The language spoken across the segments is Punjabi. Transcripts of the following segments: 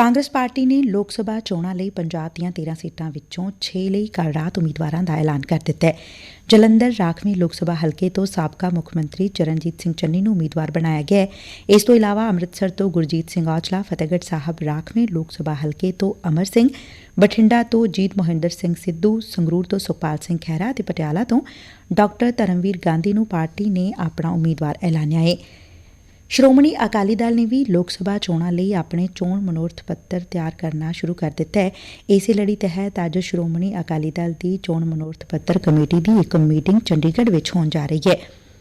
ਕਾਂਗਰਸ ਪਾਰਟੀ ਨੇ ਲੋਕ ਸਭਾ ਚੋਣਾਂ ਲਈ ਪੰਜਾਬ ਦੀਆਂ 13 ਸੀਟਾਂ ਵਿੱਚੋਂ 6 ਲਈ ਕੱਲ ਰਾਤ ਉਮੀਦਵਾਰਾਂ ਦਾ ਐਲਾਨ ਕਰ ਦਿੱਤੈ ਜਲੰਧਰ, ਰਾਖਵੇਂ ਲੋਕ ਸਭਾ ਹਲਕੇ ਤੋਂ ਸਾਬਕਾ ਮੁੱਖ ਮੰਤਰੀ ਚਰਨਜੀਤ ਸਿੰਘ ਚੰਨੀ ਨੂੰ ਉਮੀਦਵਾਰ ਬਣਾਇਆ ਗਿਆ ਹੈ। ਇਸ ਤੋਂ ਇਲਾਵਾ ਅੰਮ੍ਰਿਤਸਰ ਤੋਂ ਗੁਰਜੀਤ ਸਿੰਘ ਔਜਲਾ, ਫਤਿਹਗੜ੍ਹ ਸਾਹਿਬ, ਰਾਖਵੇਂ ਲੋਕ ਸਭਾ ਹਲਕੇ ਤੋਂ ਅਮਰ ਸਿੰਘ, ਬਠਿੰਡਾ ਤੋਂ ਜੀਤ ਮੋਹਿੰਦਰ ਸਿੰਘ ਸਿੱਧੂ, ਸੰਗਰੂਰ ਤੋਂ ਸੁਖਪਾਲ ਸਿੰਘ ਖਹਿਰਾ ਅਤੇ ਪਟਿਆਲਾ ਤੋਂ ਡਾਕਟਰ ਧਰਮਵੀਰ ਗਾਂਧੀ ਨੂੰ ਪਾਰਟੀ ਨੇ ਆਪਣਾ ਉਮੀਦਵਾਰ ਐਲਾਨਿਆ ਹੈ। ਸ਼੍ਰੋਮਣੀ ਅਕਾਲੀ ਦਲ ਨੇ ਵੀ ਲੋਕ ਸਭਾ ਚੋਣਾਂ ਲਈ ਆਪਣੇ ਚੋਣ ਮਨੋਰਥ ਪੱਤਰ ਤਿਆਰ ਕਰਨਾ ਸ਼ੁਰੂ ਕਰ ਦਿੱਤੈ ਇਸੇ ਲੜੀ ਤਹਿਤ ਅੱਜ ਸ਼੍ਰੋਮਣੀ ਅਕਾਲੀ ਦਲ ਦੀ ਚੋਣ ਮਨੋਰਥ ਪੱਤਰ ਕਮੇਟੀ ਦੀ ਇੱਕ ਮੀਟਿੰਗ ਚੰਡੀਗੜ੍ਹ ਵਿੱਚ ਹੋਣ ਜਾ ਰਹੀ ਹੈ।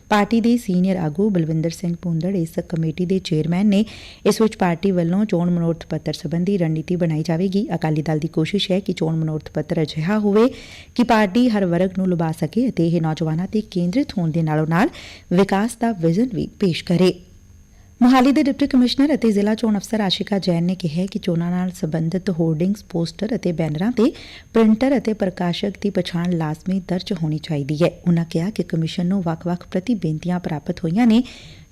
ਪਾਰਟੀ ਦੇ ਸੀਨੀਅਰ ਆਗੂ ਬਲਵਿੰਦਰ ਸਿੰਘ ਪੁੰਦੜ ਇਸ ਕਮੇਟੀ ਦੇ ਚੇਅਰਮੈਨ ਨੇ ਇਸ ਵਿੱਚ ਪਾਰਟੀ ਵੱਲੋਂ ਚੋਣ ਮਨੋਰਥ ਪੱਤਰ ਸੰਬੰਧੀ ਰਣਨੀਤੀ ਬਣਾਈ ਜਾਵੇਗੀ। ਅਕਾਲੀ ਦਲ ਦੀ ਕੋਸ਼ਿਸ਼ ਹੈ ਕਿ ਚੋਣ ਮਨੋਰਥ ਪੱਤਰ ਅਜਿਹਾ ਹੋਵੇ ਕਿ ਪਾਰਟੀ ਹਰ ਵਰਗ ਨੂੰ ਲੁਭਾ ਸਕੇ ਅਤੇ ਇਹ ਨੌਜਵਾਨਾਂ ਤੇ ਕੇਂਦਰਿਤ ਹੋਣ ਦੇ ਨਾਲੋਂ ਨਾਲ ਵਿਕਾਸ ਦਾ ਵਿਜ਼ਨ ਵੀ ਪੇਸ਼ ਕਰੇ। ਮੋਹਾਲੀ ਦੇ ਡਿਪਟੀ ਕਮਿਸ਼ਨਰ ਅਤੇ ਜ਼ਿਲ੍ਹਾ ਚੋਣ ਅਫਸਰ ਆਸ਼ਿਕਾ ਜੈਨ ਨੇ ਕਿਹਾ ਕਿ ਚੋਣਾਂ ਨਾਲ ਸੰਬੰਧਿਤ ਹੋਰਡਿੰਗਸ, ਪੋਸਟਰ ਅਤੇ ਬੈਨਰਾਂ ਤੇ ਪ੍ਰਿੰਟਰ ਅਤੇ ਪ੍ਰਕਾਸ਼ਕ ਦੀ ਪਛਾਣ ਲਾਜ਼ਮੀ ਦਰਜ ਹੋਣੀ ਚਾਹੀਦੀ ਹੈ। ਉਨਾਂ ਕਿਹਾ ਕਿ ਕਮਿਸ਼ਨ ਨੂੰ ਵੱਖ-ਵੱਖ ਪ੍ਰਤੀ ਬੇਨਤੀਆਂ ਪ੍ਰਾਪਤ ਹੋਈਆਂ ਨੇ,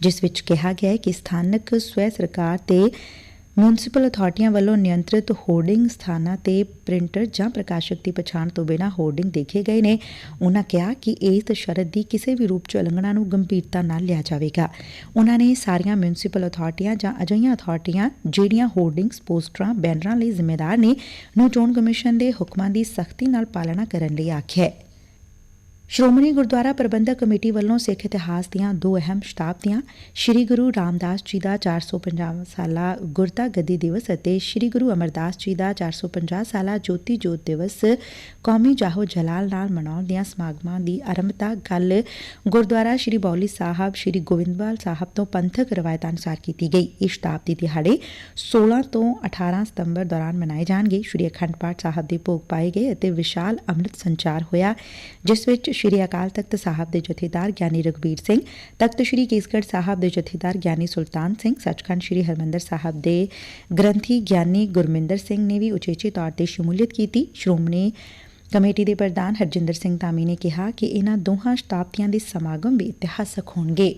ਜਿਸ ਵਿੱਚ ਕਿਹਾ ਗਿਆ ਹੈ ਕਿ ਸਥਾਨਕ ਸਵੈ ਸਰਕਾਰ ਤੇ ਮਿਊਨਿਸਪਲ ਅਥਾਰਟੀਆਂ ਵੱਲੋਂ ਨਿਯੰਤਰਿਤ ਹੋਰਡਿੰਗ ਸਥਾਨਾਂ ਤੇ ਪ੍ਰਿੰਟਰ ਜਾਂ ਪ੍ਰਕਾਸ਼ਕ ਦੀ ਪਛਾਣ ਤੋਂ ਬਿਨਾਂ ਹੋਰਡਿੰਗ ਦੇਖੇ ਗਏ ਨੇ। ਉਨਾਂ ਕਿਹਾ ਕਿ ਇਸ ਸ਼ਰਤ ਦੀ ਕਿਸੇ ਵੀ ਰੂਪ 'ਚ ਉਲੰਘਣਾ ਨੂੰ ਗੰਭੀਰਤਾ ਨਾਲ ਲਿਆ ਜਾਵੇਗਾ। ਉਨਾਂ ਨੇ ਸਾਰੀਆਂ ਮਿਊਨਿਸਪਲ ਅਥਾਰਟੀਆਂ ਜਾਂ ਅਜਿਹੀਆਂ ਅਥਾਰਟੀਆਂ ਜਿਹੜੀਆਂ ਹੋਰਡਿੰਗਸ ਪੋਸਟਰਾਂ, ਬੈਨਰਾਂ ਲਈ ਜ਼ਿੰਮੇਦਾਰ ਨੇ ਨੂੰ ਚੋਣ ਕਮਿਸ਼ਨ ਦੇ ਹੁਕਮਾਂ ਦੀ ਸਖਤੀ ਨਾਲ ਪਾਲਣਾ ਕਰਨ ਲਈ ਆਖਿਆ ਹੈ। ਸ਼੍ਰੋਮਣੀ ਗੁਰਦੁਆਰਾ ਪ੍ਰਬੰਧਕ ਕਮੇਟੀ ਵੱਲੋਂ ਸਿੱਖ ਇਤਿਹਾਸ ਦੀਆਂ ਦੋ ਅਹਿਮ ਸ਼ਤਾਬਦੀਆਂ, ਸ੍ਰੀ ਗੁਰੂ ਰਾਮਦਾਸ ਜੀ ਦਾ 450 ਸਾਲਾ ਗੁਰਤਾ ਗੱਦੀ ਦਿਵਸ ਅਤੇ ਸ੍ਰੀ ਗੁਰੂ ਅਮਰਦਾਸ ਜੀ ਦਾ 450 ਸਾਲਾ ਜੋਤੀ ਜੋਤ ਦਿਵਸ ਕੌਮੀ ਜਾਹੋ ਜਲਾਲ ਨਾਲ ਮਨਾਉਣ ਦੀਆਂ ਸਮਾਗਮਾਂ ਦੀ ਆਰੰਭਤਾ ਕੱਲ ਗੁਰਦੁਆਰਾ ਸ੍ਰੀ ਬੌਲੀ ਸਾਹਿਬ, ਸ੍ਰੀ ਗੋਬਿੰਦਵਾਲ ਸਾਹਿਬ ਤੋਂ ਪੰਥਕ ਰਵਾਇਤਾਂ ਅਨੁਸਾਰ ਕੀਤੀ ਗਈ। ਇਹ ਸ਼ਤਾਬਦੀ ਦਿਹਾੜੇ 16 ਤੋਂ 18 ਸਤੰਬਰ ਦੌਰਾਨ ਮਨਾਏ ਜਾਣਗੇ। ਸ੍ਰੀ ਅਖੰਡ ਪਾਠ ਸਾਹਿਬ ਦੇ ਭੋਗ ਪਾਏ ਗਏ ਅਤੇ ਵਿਸ਼ਾਲ ਅੰਮ੍ਰਿਤ ਸੰਚਾਰ ਹੋਇਆ, ਜਿਸ ਵਿੱਚ ਸ਼੍ਰੀ ਅਕਾਲ ਤਖਤ ਸਾਹਿਬ ਦੇ ਜਥੇਦਾਰ ਗਿਆਨੀ ਰਘਬੀਰ ਸਿੰਘ, ਤਖਤ ਸ਼੍ਰੀ ਕੇਸਗੜ੍ਹ ਸਾਹਿਬ ਦੇ ਜਥੇਦਾਰ ਗਿਆਨੀ ਸੁਲਤਾਨ ਸਿੰਘ, ਸੱਚਖੰਡ ਸ਼੍ਰੀ ਹਰਮੰਦਰ ਸਾਹਿਬ ਦੇ ਗ੍ਰੰਥੀ ਗਿਆਨੀ ਗੁਰਮਿੰਦਰ ਸਿੰਘ ਨੇ ਵੀ ਉਚੇਚੇ ਤੌਰ ਤੇ ਸ਼ਮੂਲੀਅਤ ਕੀਤੀ। ਸ਼੍ਰੋਮਣੀ ਕਮੇਟੀ ਦੇ ਪ੍ਰਧਾਨ ਹਰਜਿੰਦਰ ਸਿੰਘ ਧਾਮੀ ਨੇ ਕਿਹਾ ਕਿ ਇਹਨਾਂ ਦੋਹਾਂ ਸ਼ਤਾਬਦੀਆਂ ਦੇ ਸਮਾਗਮ ਵੀ ਇਤਿਹਾਸਕ ਹੋਣਗੇ।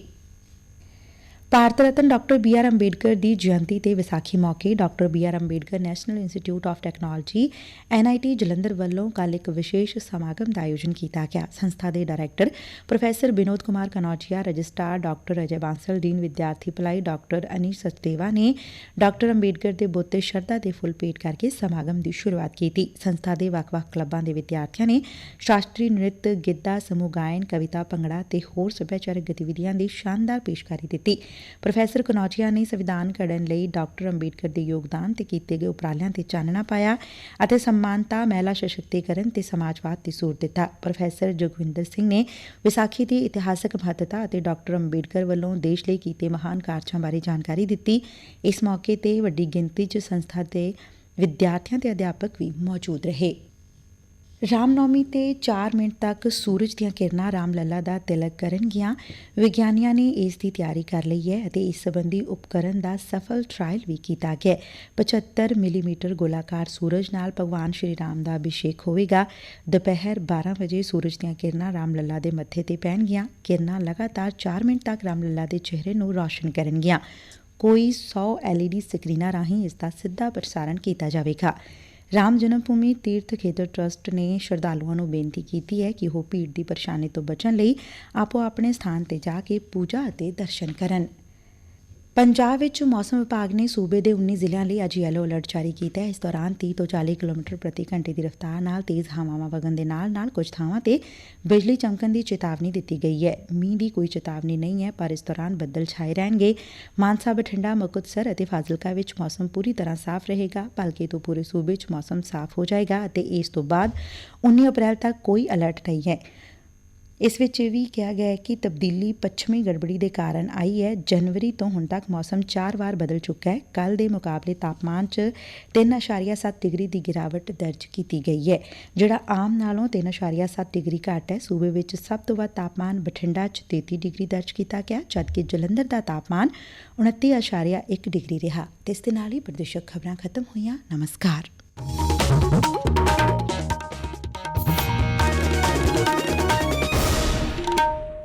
Bharat Ratna doctor B R Ambedkar ਦੀ ਜਯੰਤੀ ਤੇ ਵਿਸਾਖੀ ਮੌਕੇ doctor B R Ambedkar national institute of technology NIT Jalandhar ਵੱਲੋਂ ਕੱਲ ਇੱਕ ਵਿਸ਼ੇਸ਼ ਸਮਾਗਮ ਦਾ ਆਯੋਜਨ ਕੀਤਾ ਗਿਆ। ਸੰਸਥਾ ਦੇ director professor Vinod Kumar Kanaujia, registrar doctor Ajay Bansal, dean ਵਿਦਿਆਰਥੀ ਭਲਾਈ ਡਾਕਟਰ ਅਨੀਸ਼ ਸਚਦੇਵਾ ਨੇ ਡਾਕਟਰ ਅੰਬੇਡਕਰ ਦੇ ਬੁੱਤ ਤੇ ਸ਼ਰਧਾ ਦੇ ਫੁੱਲ ਭੇਟ ਕਰਕੇ ਸਮਾਗਮ ਦੀ ਸ਼ੁਰੂਆਤ ਕੀਤੀ। ਸੰਸਥਾ ਦੇ ਵੱਖ-ਵੱਖ ਕਲੱਬਾਂ ਦੇ ਵਿਦਿਆਰਥੀਆਂ ਨੇ ਸ਼ਾਸਤਰੀ ਨ੍ਰਿਤ, ਗਿੱਧਾ, ਸਮੂਹ ਗਾਇਨ, ਕਵਿਤਾ ਭੰਗੜਾ ਤੇ ਹੋਰ ਸੱਭਿਆਚਾਰਕ ਗਤੀਵਿਧੀਆਂ ਦੀ ਸ਼ਾਨਦਾਰ ਪੇਸ਼ਕਾਰੀ ਦਿੱਤੀ। ਪ੍ਰੋਫੈਸਰ ਕਨੌਜੀਆ ਨੇ ਸੰਵਿਧਾਨ ਘੜਨ ਲਈ ਡਾਕਟਰ ਅੰਬੇਡਕਰ ਦੇ ਯੋਗਦਾਨ ਤੇ ਕੀਤੇ ਗਏ ਉਪਰਾਲਿਆਂ ਤੇ ਚਾਨਣਾ ਪਾਇਆ ਅਤੇ ਸਮਾਨਤਾ, ਮਹਿਲਾ ਸਸ਼ਕਤੀਕਰਨ ਤੇ ਸਮਾਜਵਾਦ ਤੇ ਜ਼ੋਰ ਦਿੱਤਾ। ਪ੍ਰੋਫੈਸਰ ਜਗਵਿੰਦਰ ਸਿੰਘ ਨੇ ਵਿਸਾਖੀ ਦੀ ਇਤਿਹਾਸਕ ਮਹੱਤਤਾ ਅਤੇ ਡਾਕਟਰ ਅੰਬੇਡਕਰ ਵੱਲੋਂ ਦੇਸ਼ ਲਈ ਕੀਤੇ ਮਹਾਨ ਕਾਰਜਾਂ ਬਾਰੇ ਜਾਣਕਾਰੀ ਦਿੱਤੀ। ਇਸ ਮੌਕੇ ਤੇ ਵੱਡੀ ਗਿਣਤੀ 'ਚ ਸੰਸਥਾ ਦੇ ਵਿਦਿਆਰਥੀਆਂ ਤੇ ਅਧਿਆਪਕ ਵੀ ਮੌਜੂਦ ਰਹੇ। ਰਾਮਨੌਮੀ ਤੇ 4 ਮਿੰਟ ਤੱਕ ਸੂਰਜ ਦੀਆਂ ਕਿਰਨਾਂ ਰਾਮ ਲੱਲਾ ਦਾ ਤਿਲਕ ਕਰਨਗੀਆਂ। ਵਿਗਿਆਨੀਆਂ ਨੇ ਇਸ ਦੀ ਤਿਆਰੀ ਕਰ ਲਈ ਹੈ ਅਤੇ ਇਸ ਸੰਬੰਧੀ ਉਪਕਰਨ ਦਾ ਸਫਲ ਟ੍ਰਾਇਲ ਵੀ ਕੀਤਾ ਗਿਆ 75 ਮਿਲੀਮੀਟਰ ਗੋਲਾਕਾਰ ਸੂਰਜ ਨਾਲ ਭਗਵਾਨ ਸ਼੍ਰੀ ਰਾਮ ਦਾ ਅਭਿਸ਼ੇਕ ਹੋਵੇਗਾ। ਦੁਪਹਿਰ 12 ਵਜੇ ਸੂਰਜ ਦੀਆਂ ਕਿਰਨਾਂ ਰਾਮ ਲੱਲਾ ਦੇ ਮੱਥੇ ਤੇ ਪੈਣਗੀਆਂ। ਕਿਰਨਾਂ ਲਗਾਤਾਰ 4 ਮਿੰਟ ਤੱਕ ਰਾਮ ਲੱਲਾ ਦੇ ਚਿਹਰੇ ਨੂੰ ਰੌਸ਼ਨ ਕਰਨਗੀਆਂ। ਕੋਈ 100 ਐਲਈਡੀ ਸਕਰੀਨਾਂ ਰਾਹੀਂ ਇਸ ਦਾ ਸਿੱਧਾ ਪ੍ਰਸਾਰਣ ਕੀਤਾ ਜਾਵੇਗਾ। ਰਾਮ ਜਨਮ ਭੂਮੀ ਤੀਰਥ ਖੇਤਰ ਟਰਸਟ ਨੇ ਸ਼ਰਧਾਲੂਆਂ ਨੂੰ ਬੇਨਤੀ ਕੀਤੀ ਹੈ ਕਿ ਉਹ ਭੀੜ ਦੀ ਪਰੇਸ਼ਾਨੀ ਤੋਂ ਬਚਣ ਲਈ ਆਪੋ ਆਪਣੇ ਸਥਾਨ ਤੇ ਜਾ ਕੇ ਪੂਜਾ ਅਤੇ ਦਰਸ਼ਨ ਕਰਨ। ਪੰਜਾਬ ਵਿੱਚ ਮੌਸਮ ਵਿਭਾਗ ਨੇ ਸੂਬੇ ਦੇ 19 ਜ਼ਿਲ੍ਹਿਆਂ ਲਈ ਅੱਜ ਯੈਲੋ ਅਲਰਟ ਜਾਰੀ ਕੀਤਾ ਹੈ। ਇਸ ਦੌਰਾਨ 30 ਤੋਂ 40 ਕਿਲੋਮੀਟਰ ਪ੍ਰਤੀ ਘੰਟੇ ਦੀ ਰਫ਼ਤਾਰ ਨਾਲ ਤੇਜ਼ ਹਵਾਵਾਂ ਵਗਣ ਦੇ ਨਾਲ-ਨਾਲ ਕੁਝ ਥਾਵਾਂ ਤੇ ਬਿਜਲੀ ਚਮਕਣ ਦੀ ਚੇਤਾਵਨੀ ਦਿੱਤੀ ਗਈ ਹੈ। ਮੀਂਹ ਦੀ ਕੋਈ ਚੇਤਾਵਨੀ ਨਹੀਂ ਹੈ, ਪਰ ਇਸ ਦੌਰਾਨ ਬੱਦਲ ਛਾਏ ਰਹਿਣਗੇ। ਮਾਨਸਾ, ਬਠਿੰਡਾ, ਮੁਕਤਸਰ ਅਤੇ ਫਾਜ਼ਿਲਕਾ ਵਿੱਚ ਮੌਸਮ ਪੂਰੀ ਤਰ੍ਹਾਂ ਸਾਫ਼ ਰਹੇਗਾ। ਭਲਕੇ ਤੋਂ ਪੂਰੇ ਸੂਬੇ 'ਚ ਮੌਸਮ ਸਾਫ਼ ਹੋ ਜਾਏਗਾ ਅਤੇ ਇਸ ਤੋਂ ਬਾਅਦ 19 ਅਪ੍ਰੈਲ ਤੱਕ ਕੋਈ ਅਲਰਟ ਨਹੀਂ ਹੈ। ਇਸ ਵਿੱਚ ਇਹ ਵੀ ਕਿਹਾ ਗਿਆ ਹੈ ਕਿ ਤਬਦੀਲੀ ਪੱਛਮੀ ਗੜਬੜੀ ਦੇ ਕਾਰਨ ਆਈ ਹੈ। ਜਨਵਰੀ ਤੋਂ ਹੁਣ ਤੱਕ ਮੌਸਮ ਚਾਰ ਵਾਰ ਬਦਲ ਚੁੱਕਾ ਹੈ। ਕੱਲ ਦੇ ਮੁਕਾਬਲੇ ਤਾਪਮਾਨ 'ਚ 3.7 ਡਿਗਰੀ ਦੀ ਗਿਰਾਵਟ ਦਰਜ ਕੀਤੀ ਗਈ ਹੈ, ਜਿਹੜਾ ਆਮ ਨਾਲੋਂ 3.7 ਡਿਗਰੀ ਘੱਟ ਹੈ। ਸੂਬੇ ਵਿੱਚ ਸਭ ਤੋਂ ਵੱਧ ਤਾਪਮਾਨ ਬਠਿੰਡਾ 'ਚ 33 ਡਿਗਰੀ ਦਰਜ ਕੀਤਾ ਗਿਆ, ਜਦਕਿ ਜਲੰਧਰ ਦਾ ਤਾਪਮਾਨ 29.1 ਡਿਗਰੀ ਰਿਹਾ। ਤੇ ਇਸ ਦੇ ਨਾਲ ਹੀ ਪ੍ਰਦੇਸ਼ਕ ਖਬਰਾਂ ਖਤਮ ਹੋਈਆਂ। ਨਮਸਕਾਰ।